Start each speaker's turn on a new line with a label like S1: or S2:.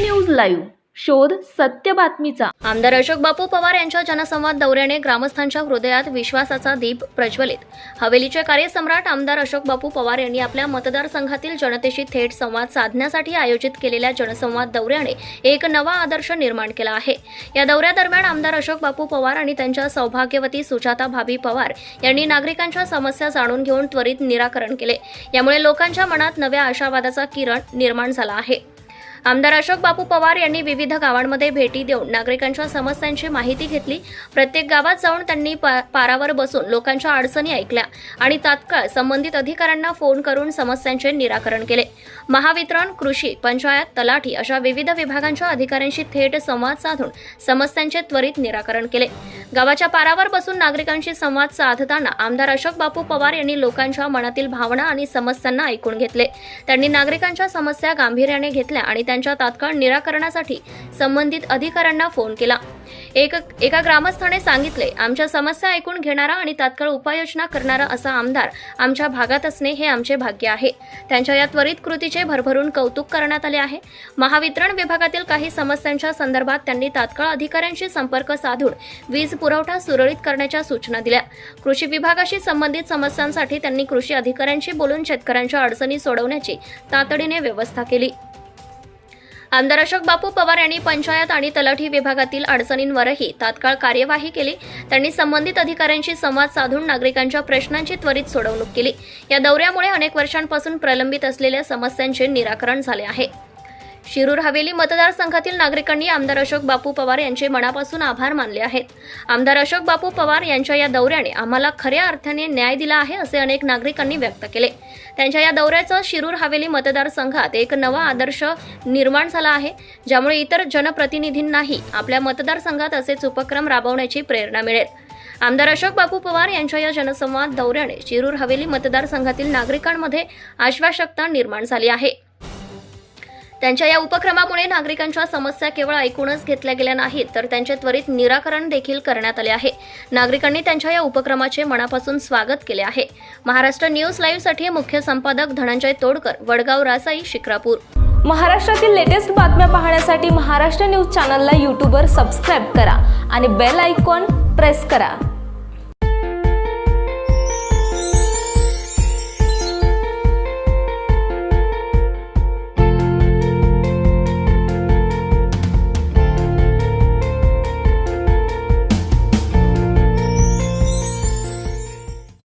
S1: News live शोध सत्य बातमीचा.
S2: आमदार अशोक बापू पवार यांच्या जनसंवाद दौऱ्याने ग्रामस्थांच्या हृदयात विश्वासाचा दीप प्रज्वलित. हवेलीचे कार्यसम्राट आमदार अशोक बापू पवार यांनी आपल्या मतदारसंघातील जनतेशी थेट संवाद साधण्यासाठी आयोजित केलेल्या जनसंवाद दौऱ्याने एक नवा आदर्श निर्माण केला आहे. या दौऱ्यादरम्यान आमदार अशोक बापू पवार आणि त्यांच्या सौभाग्यवती सुजाता भाभी पवार यांनी नागरिकांच्या समस्या जाणून घेऊन त्वरित निराकरण केले. यामुळे लोकांच्या मनात नव्या आशावादाचा किरण निर्माण झाला आहे. आमदार अशोक बापू पवार यांनी विविध गावांमध्ये भेटी देऊन नागरिकांच्या समस्यांची माहिती घेतली. प्रत्येक गावात जाऊन त्यांनी पा- पारावर बसून लोकांच्या अडचणी ऐकल्या आणि तात्काळ संबंधित अधिकाऱ्यांना फोन करून समस्यांचे निराकरण केले. महावितरण कृषी पंचायत तलाठी अशा विविध विभागांच्या अधिकाऱ्यांशी थेट संवाद साधून समस्यांचे त्वरित निराकरण केले. गावाच्या पारावर बसून नागरिकांशी संवाद साधताना आमदार अशोक बापू पवार यांनी लोकांच्या मनातील भावना आणि समस्यांना ऐकून घेतले. त्यांनी नागरिकांच्या समस्या गांभीर्याने घेतल्या आणि त्यांच्या तात्काळ निराकरणासाठी संबंधित अधिकाऱ्यांना फोन केला. एक एका ग्रामस्थाने सांगितले आमच्या समस्या ऐकून घेणारा आणि तात्काळ उपाययोजना करणारा असा आमदार आमच्या भागात असणे हे आमचे भाग्य आहे. त्यांच्या या त्वरित कृतीचे भरभरून कौतुक करण्यात आले आहे. महावितरण विभागातील काही समस्यांच्या संदर्भात त्यांनी तात्काळ अधिकाऱ्यांशी संपर्क साधून वीज पुरवठा सुरळीत करण्याच्या सूचना दिल्या. कृषी विभागाशी संबंधित समस्यांसाठी त्यांनी कृषी अधिकाऱ्यांशी बोलून शेतकऱ्यांच्या अडचणी सोडवण्याची तातडीने व्यवस्था केली. आमदार अशोक बापू पवार यांनी पंचायत आणि तलाठी विभागातील अडचणींवरही तात्काळ कार्यवाही केली. त्यांनी संबंधित अधिकाऱ्यांशी संवाद साधून नागरिकांच्या प्रश्नांची त्वरित सोडवणूक केली. या दौऱ्यामुळे अनेक वर्षांपासून प्रलंबित असलेल्या समस्यांचे निराकरण झाले आहे. शिरूर हवेली मतदारसंघातील नागरिकांनी आमदार अशोक बापू पवार यांचे मनापासून आभार मानले आहेत. आमदार अशोक बापू पवार यांच्या या दौऱ्याने आम्हाला खऱ्या अर्थाने न्याय दिला आहे असे अनेक नागरिकांनी व्यक्त केले. त्यांच्या या दौऱ्याचा शिरूर हवेली मतदारसंघात एक नवा आदर्श निर्माण झाला आहे ज्यामुळे इतर जनप्रतिनिधींनाही आपल्या मतदारसंघात असेच उपक्रम राबवण्याची प्रेरणा मिळेल. आमदार अशोक बापू पवार यांच्या या जनसंवाद दौऱ्याने शिरूर हवेली मतदारसंघातील नागरिकांमध्ये आश्वासकता निर्माण झाली आहे. त्यांच्या या उपक्रमामुळे नागरिकांच्या समस्या केवळ ऐकूनच घेतल्या गेल्या नाहीत तर त्यांचे त्वरित निराकरण देखील करण्यात आले आहे. नागरिकांनी त्यांच्या या उपक्रमाचे मनापासून स्वागत केले आहे. महाराष्ट्र न्यूज लाईव्हसाठी मुख्य संपादक धनंजय तोडकर वडगाव रासाई शिक्रापूर.
S1: महाराष्ट्रातील लेटेस्ट बातम्या पाहण्यासाठी महाराष्ट्र न्यूज चॅनलला यूट्यूबवर सबस्क्राईब करा आणि बेल आयकॉन प्रेस करा.